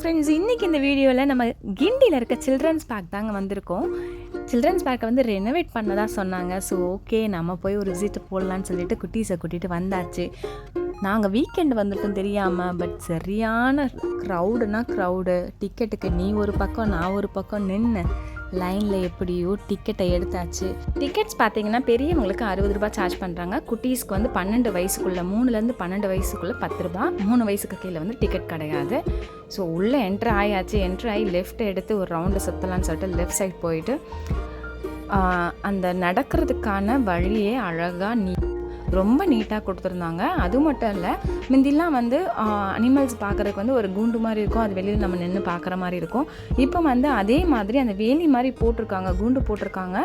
Friends இன்றைக்கி இந்த வீடியோவில் நம்ம கிண்டியில் இருக்க சில்ட்ரன்ஸ் பார்க் தாங்க வந்திருக்கோம். சில்ட்ரன்ஸ் பார்க்கை வந்து ரெனோவேட் பண்ணதாக சொன்னாங்க. ஸோ ஓகே நம்ம போய் ஒரு விசிட் போடலான்னு சொல்லிட்டு குட்டீஸை கூட்டிகிட்டு வந்தாச்சு. நாங்கள் வீக்கெண்டு வந்துட்டோம் தெரியாமல் பட் சரியான க்ரௌடுனா க்ரௌடு டிக்கெட்டுக்கு நீ ஒரு பக்கம் நான் ஒரு பக்கம் நின்று லைனில் எப்படியோ டிக்கெட்டை எடுத்தாச்சு. டிக்கெட்ஸ் பார்த்தீங்கன்னா பெரியவங்களுக்கு அறுபது ரூபாய் சார்ஜ் பண்ணுறாங்க குட்டீஸ்க்கு வந்து பன்னெண்டு வயசுக்குள்ளே மூணுலேருந்து பன்னெண்டு வயசுக்குள்ளே பத்து ரூபா மூணு வயசுக்கு கீழே வந்து டிக்கெட் கிடையாது. ஸோ உள்ளே என்ட்ரு ஆயாச்சு. என்ட்ரு ஆகி லெஃப்ட் எடுத்து ஒரு ரவுண்டு சுற்றலான்னு சொல்லிட்டு லெஃப்ட் சைட் போயிட்டு அந்த நடக்கிறதுக்கான வழியே அழகாக நீ ரொம்ப நீட்டாக கொடுத்துருந்தாங்க. அது மட்டும் இல்லை முந்திலாம் வந்து அனிமல்ஸ் பார்க்குறதுக்கு வந்து ஒரு கூண்டு மாதிரி இருக்கும். அது வெளியில் நம்ம நின்று பார்க்குற மாதிரி இருக்கும். இப்போ வந்து அதே மாதிரி அந்த வேலி மாதிரி போட்டிருக்காங்க கூண்டு போட்டிருக்காங்க.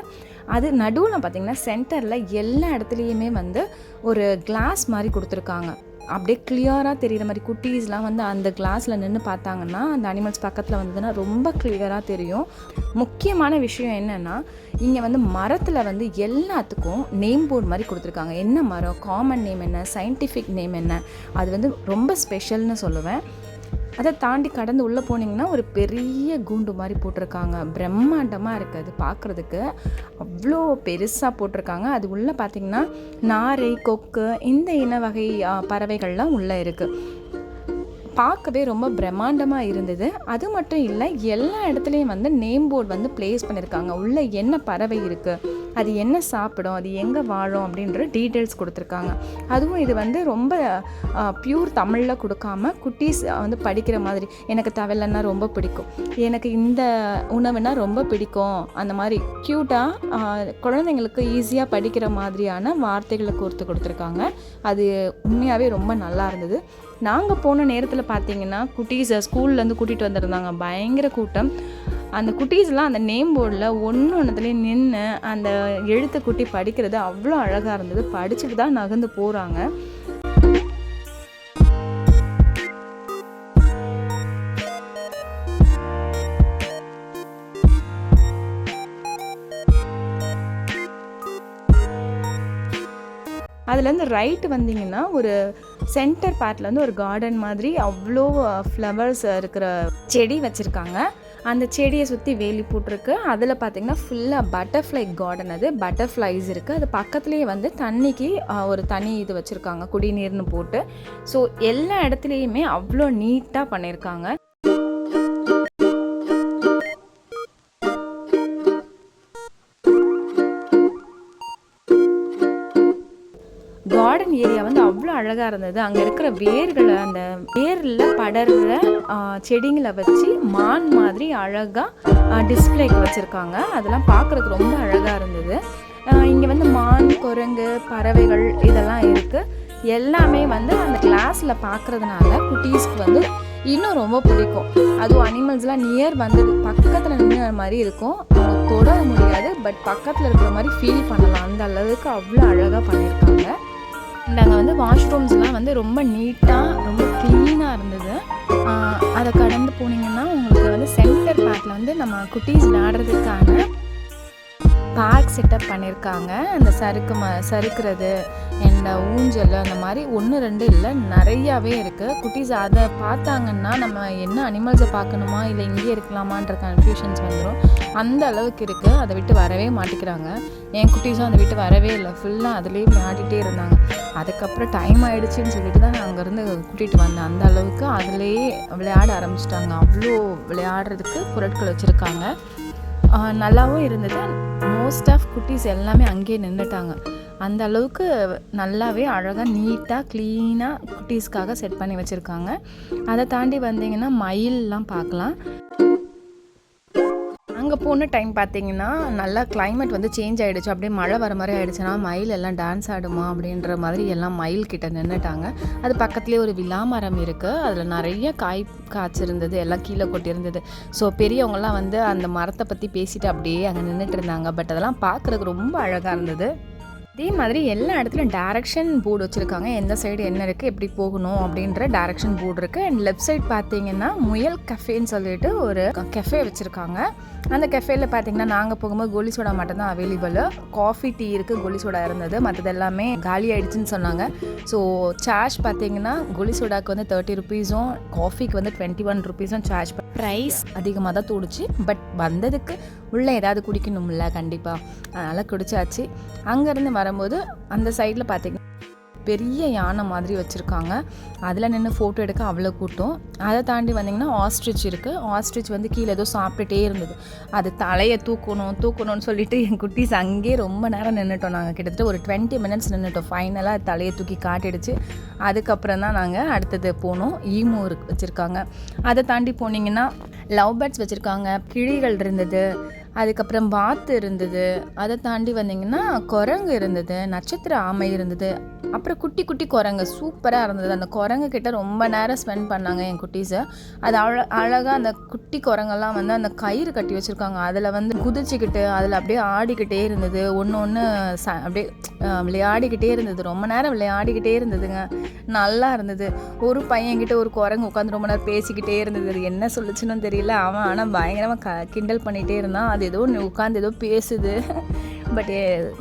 அது நடுவில் பார்த்திங்கன்னா சென்டரில் எல்லா இடத்துலையுமே வந்து ஒரு கிளாஸ் மாதிரி கொடுத்துருக்காங்க. அப்படியே கிளியராக தெரிகிற மாதிரி குட்டீஸ்லாம் வந்து அந்த கிளாஸில் நின்று பார்த்தாங்கன்னா அந்த அனிமல்ஸ் பக்கத்தில் வந்ததுன்னா ரொம்ப கிளியராக தெரியும். முக்கியமான விஷயம் என்னென்னா இங்கே வந்து மரத்தில் வந்து எல்லாத்துக்கும் நேம் போர்டு மாதிரி கொடுத்துருக்காங்க. என்ன மரம்? காமன் நேம் என்ன? சயின்டிஃபிக் நேம் என்ன? அது வந்து ரொம்ப ஸ்பெஷல்னு சொல்லுவேன். அதை தாண்டி கடந்து உள்ளே போனீங்கன்னா ஒரு பெரிய கூண்டு மாதிரி போட்டிருக்காங்க. பிரம்மாண்டமாக இருக்குது அது பார்க்குறதுக்கு அவ்வளோ பெருசாக போட்டிருக்காங்க. அது உள்ளே பார்த்தீங்கன்னா நாரை கொக்கு இந்த இன வகை பறவைகள்லாம் உள்ளே இருக்குது பார்க்கவே ரொம்ப பிரம்மாண்டமாக இருந்தது. அது மட்டும் இல்லை எல்லா இடத்துலையும் வந்து நேம் போர்டு வந்து ப்ளேஸ் பண்ணியிருக்காங்க உள்ளே என்ன பறவை இருக்குது அது என்ன சாப்பிடும் அது எங்கே வாழும் அப்படின்ற டீட்டெயில்ஸ் கொடுத்துருக்காங்க. அதுவும் இது வந்து ரொம்ப பியூர் தமிழில் கொடுக்காம குட்டீஸ் வந்து படிக்கிற மாதிரி. எனக்கு தவளைன்னா ரொம்ப பிடிக்கும். எனக்கு இந்த உணவுனா ரொம்ப பிடிக்கும். அந்த மாதிரி க்யூட்டாக குழந்தைங்களுக்கு ஈஸியாக படிக்கிற மாதிரியான வார்த்தைகளை கோர்த்து கொடுத்துருக்காங்க. அது உண்மையாகவே ரொம்ப நல்லா இருந்தது. நாங்கள் போன நேரத்தில் பார்த்தீங்கன்னா குட்டீஸை ஸ்கூல்லேருந்து கூட்டிகிட்டு வந்திருந்தாங்க. பயங்கர கூட்டம். அந்த குட்டீஸ்லாம் அந்த நேம் போர்டில் ஒன்று ஒன்றுத்துலேயும் நின்று அந்த எழுத்து குட்டி படிக்கிறது அவ்வளோ அழகாக இருந்தது. படிச்சுட்டு தான் நகர்ந்து போகிறாங்க அதுலேருந்து ரைட்டு வந்தீங்கன்னா ஒரு சென்டர் பார்ட்லேருந்து வந்து ஒரு கார்டன் மாதிரி அவ்வளோ ஃப்ளவர்ஸ் இருக்கிற செடி வச்சுருக்காங்க. அந்த செடியை சுற்றி வேலி போட்டிருக்கு. அதில் பார்த்திங்கன்னா ஃபுல்லாக பட்டர்ஃப்ளை கார்டன் அது. பட்டர்ஃப்ளைஸ் இருக்குது அது பக்கத்துலேயே வந்து தண்ணிக்கு ஒரு தனி இது வச்சுருக்காங்க. குடிநீர்னு போட்டு. ஸோ எல்லா இடத்துலையுமே அவ்வளோ நீட்டாக பண்ணியிருக்காங்க கார்டன் ஏரியா வந்து அவ்வளோ அழகாக இருந்தது. அங்கே இருக்கிற வேர்களை அந்த வேரில் படர்ற செடிங்களை வச்சு மான் மாதிரி அழகாக டிஸ்பிளேக்கு வச்சுருக்காங்க. அதெல்லாம் பார்க்குறதுக்கு ரொம்ப அழகாக இருந்தது. இங்கே வந்து மான் குரங்கு பறவைகள் இதெல்லாம் இருக்குது எல்லாமே வந்து அந்த கிளாஸில் பார்க்குறதுனால குட்டீஸ்க்கு வந்து இன்னும் ரொம்ப பிடிக்கும். அதுவும் அனிமல்ஸ்லாம் நியர் வந்து பக்கத்தில் நின்ற மாதிரி இருக்கும். அவங்க தொட முடியாது பட் பக்கத்தில் இருக்கிற மாதிரி ஃபீல் பண்ணலாம். அந்த அளவுக்கு அவ்வளோ அழகாக பண்ணியிருக்காங்க. நாங்கள் வந்து வாஷ்ரூம்ஸ்லாம் வந்து ரொம்ப நீட்டாக ரொம்ப க்ளீனாக இருந்தது. அதை கடந்து போனீங்கன்னா உங்களுக்கு வந்து சென்டர் பார்க்கில் வந்து நம்ம குட்டீஸ் விளையாடுறதுக்கான பார்க் செட்டப் பண்ணியிருக்காங்க அந்த சறுக்கு ம சறுக்கிறது அண்ட் ஊஞ்சல் அந்த மாதிரி ஒன்று ரெண்டு இல்லை நிறையாவே இருக்குது குட்டீஸ் அதை பார்த்தாங்கன்னா நம்ம என்ன அனிமல்ஸை பார்க்கணுமா? இல்லை இங்கே இருக்கலாமான்ற கன்ஃபியூஷன்ஸ் வந்துடும் அந்த அளவுக்கு இருக்குது அதை விட்டு வரவே மாட்டேங்கிறாங்க. என் குட்டீஸும் அதை விட்டு வரவே இல்லை. ஃபுல்லாக அதுலேயே விளையாடிட்டே இருந்தாங்க. அதுக்கப்புறம் டைம் ஆகிடுச்சின்னு சொல்லிட்டு தான் நான் அங்கேருந்து கூட்டிகிட்டு வந்தேன். அந்த அளவுக்கு அதுலேயே விளையாட ஆரம்பிச்சிட்டாங்க. அவ்வளோ விளையாடுறதுக்கு பொருட்கள் வச்சுருக்காங்க. நல்லாவும் இருந்தது. மோஸ்ட் ஆஃப் குட்டீஸ் எல்லாமே அங்கேயே நின்றுட்டாங்க அந்த அளவுக்கு நல்லாவே அழகாக நீட்டாக க்ளீனாக குட்டீஸ்க்காக செட் பண்ணி வச்சுருக்காங்க. அதை தாண்டி வந்தீங்கன்னா மயிலெலாம் பார்க்கலாம். அங்கே போன டைம் பார்த்தீங்கன்னா நல்லா கிளைமேட் வந்து சேஞ்ச் ஆகிடுச்சு அப்படியே மழை வர மாதிரி ஆகிடுச்சுன்னா மயில் எல்லாம் டான்ஸ் ஆடுமா அப்படின்ற மாதிரி எல்லாம் மயில் கிட்ட நின்றுட்டாங்க அது பக்கத்துலேயே ஒரு விழா மரம் இருக்குது அதில் நிறைய காய் காய்ச்சிருந்தது எல்லாம் கீழே கொட்டியிருந்தது. ஸோ பெரியவங்கள்லாம் வந்து அந்த மரத்தை பற்றி பேசிட்டு அப்படியே அங்கே நின்றுட்டு இருந்தாங்க. பட் அதெல்லாம் பார்க்குறதுக்கு ரொம்ப அழகாக இருந்தது. அதே மாதிரி எல்லா இடத்துலையும் டேரக்ஷன் போர்டு வச்சுருக்காங்க. எந்த சைடு என்ன இருக்குது எப்படி போகணும் அப்படின்ற டேரக்ஷன் போர்டு இருக்குது அண்ட் லெஃப்ட் சைடு பார்த்தீங்கன்னா முயல் கஃபேன்னு சொல்லிட்டு ஒரு கெஃபே வச்சுருக்காங்க. அந்த கெஃபேல பார்த்தீங்கன்னா நாங்கள் போகும்போது கோலி சோடா மட்டும் தான் அவைலபிள் காஃபி டீ இருக்குது கோலி சோடா இருந்தது. மற்றது எல்லாமே காலி ஆயிடுச்சுன்னு சொன்னாங்க. ஸோ சார்ஜ் பார்த்தீங்கன்னா கோலி சோடாக்கு வந்து தேர்ட்டி ருபீஸும் காஃபிக்கு வந்து டுவெண்ட்டி ஒன் ருபீஸும் சார்ஜ் ப்ரைஸ் அதிகமாக தான் தோடுச்சு பட் வந்ததுக்கு உள்ளே ஏதாவது குடிக்கணும்ல கண்டிப்பாக அதனால் குடிச்சாச்சு. அங்கேருந்து வரும்போது அந்த சைடில் பார்த்தீங்கன்னா பெரிய யானை மாதிரி வச்சுருக்காங்க. அதில் நின்று ஃபோட்டோ எடுக்க அவ்வளோ கூட்டம். அதை தாண்டி வந்தீங்கன்னா ஆஸ்ட்ரிச் இருக்குது ஆஸ்ட்ரிச் வந்து கீழே ஏதோ சாப்பிட்டுட்டே இருந்தது. அது தலையை தூக்கணும் தூக்கணும்னு சொல்லிட்டு என் குட்டீஸ் அங்கேயே ரொம்ப நேரம் நின்றுட்டோம் நாங்கள் கிட்டத்தட்ட ஒரு டுவெண்ட்டி மினிட்ஸ் நின்றுட்டோம் ஃபைனலாக அது தலையை தூக்கி காட்டிடுச்சு. அதுக்கப்புறம் தான் நாங்கள் அடுத்தது போனோம். ஈமோ இருக்கு வச்சுருக்காங்க. அதை தாண்டி போனீங்கன்னா லவ் பேர்ட்ஸ் வச்சுருக்காங்க. கிளிகள் இருந்தது. அதுக்கப்புறம் வாத்து இருந்தது. அதை தாண்டி வந்தீங்கன்னா குரங்கு இருந்தது நட்சத்திர ஆமை இருந்தது. அப்புறம் குட்டி குட்டி குரங்கு சூப்பராக இருந்தது. அந்த குரங்கு கிட்ட ரொம்ப நேரம் ஸ்பெண்ட் பண்ணாங்க என் குட்டீஸை. அது அழ அழகாக அந்த குட்டி குரங்கெல்லாம் வந்து அந்த கயிறு கட்டி வச்சுருக்காங்க. அதில் வந்து குதிச்சுக்கிட்டு அதில் அப்படியே ஆடிக்கிட்டே இருந்தது. ஒன்று ஒன்று ச அப்படியே விளையாடிக்கிட்டே இருந்தது. ரொம்ப நேரம் விளையாடிக்கிட்டே இருந்ததுங்க. நல்லா இருந்தது. ஒரு பையன்கிட்ட ஒரு குரங்கு உட்காந்து ரொம்ப நேரம் பேசிக்கிட்டே இருந்தது. என்ன சொல்லுச்சுன்னு தெரியல. அவன் ஆனால் பயங்கரமாக க கிண்டல் பண்ணிகிட்டே இருந்தான். அது ஏதோ உட்காந்து ஏதோ பேசுது. பட்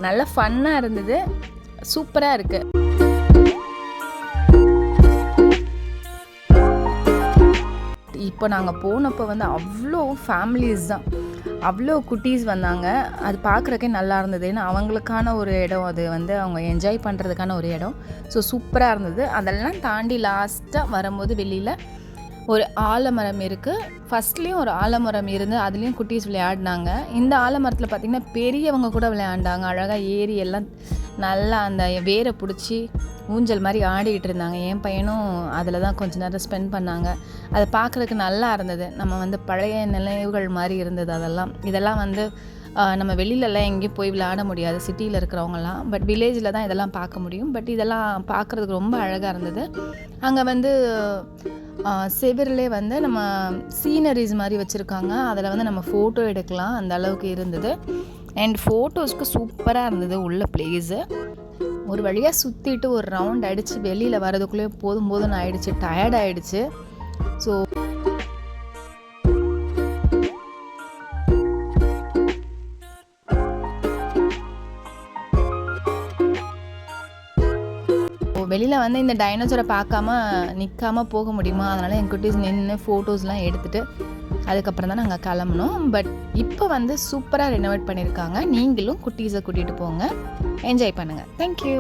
நல்ல ஃபன்னாக இருந்தது. சூப்பராக இருக்குது இப்போ நாங்கள் போனப்போ வந்து அவ்வளோ ஃபேமிலிஸ் தான். அவ்வளோ குட்டீஸ் வந்தாங்க. அது பார்க்குறக்கே நல்லா இருந்தது. ஏன்னா அவங்களுக்கான ஒரு இடம் அது வந்து அவங்க என்ஜாய் பண்ணுறதுக்கான ஒரு இடம். ஸோ சூப்பராக இருந்தது. அதெல்லாம் தாண்டி லாஸ்ட்டாக வரும்போது வெளியில் ஒரு ஆலமரம் இருக்குது ஃபஸ்ட்லேயும் ஒரு ஆலமரம் இருந்து அதுலேயும் குட்டீஸ் விளையாடினாங்க. இந்த ஆலமரத்தில் பார்த்திங்கன்னா பெரியவங்க கூட விளையாண்டாங்க. அழகாக ஏறி எல்லாம் நல்லா அந்த வேரை பிடிச்சி ஊஞ்சல் மாதிரி ஆடிக்கிட்டு இருந்தாங்க. என் பையனும் அதில் தான் கொஞ்ச நேரம் ஸ்பெண்ட் பண்ணாங்க. அதை பார்க்குறதுக்கு நல்லா இருந்தது. நம்ம வந்து பழைய நினைவுகள் மாதிரி இருந்தது அதெல்லாம். இதெல்லாம் வந்து நம்ம வெளியிலலாம் எங்கேயும் போய் விளையாட முடியாது. சிட்டியில் இருக்கிறவங்கலாம். பட் வில்லேஜில் தான் இதெல்லாம் பார்க்க முடியும். பட் இதெல்லாம் பார்க்குறதுக்கு ரொம்ப அழகாக இருந்தது. அங்கே வந்து செவிரிலே வந்து நம்ம சீனரிஸ் மாதிரி வச்சுருக்காங்க. அதில் வந்து நம்ம ஃபோட்டோ எடுக்கலாம். அந்த அளவுக்கு இருந்தது. அண்ட் ஃபோட்டோஸ்க்கு சூப்பராக இருந்தது உள்ள பிளேஸு ஒரு வழியாக சுற்றிட்டு ஒரு ரவுண்ட் அடித்து வெளியில் வரதுக்குள்ளேயே போதும் போதும் ஆயிடுச்சு. டயர்ட் ஆயிடுச்சு. ஸோ வழியில் வந்து இந்த டைனோசரை பார்க்காம நிற்காம போக முடியுமா? அதனால் என் குட்டீஸ் நின்று ஃபோட்டோஸ்லாம் எடுத்துகிட்டு அதுக்கப்புறம் தான் நாங்கள் கிளம்புனோம். பட் இப்போ வந்து சூப்பராக ரெனோவேட் பண்ணியிருக்காங்க நீங்களும் குட்டீஸை கூட்டிகிட்டு போங்க. என்ஜாய் பண்ணுங்கள் தேங்க்யூ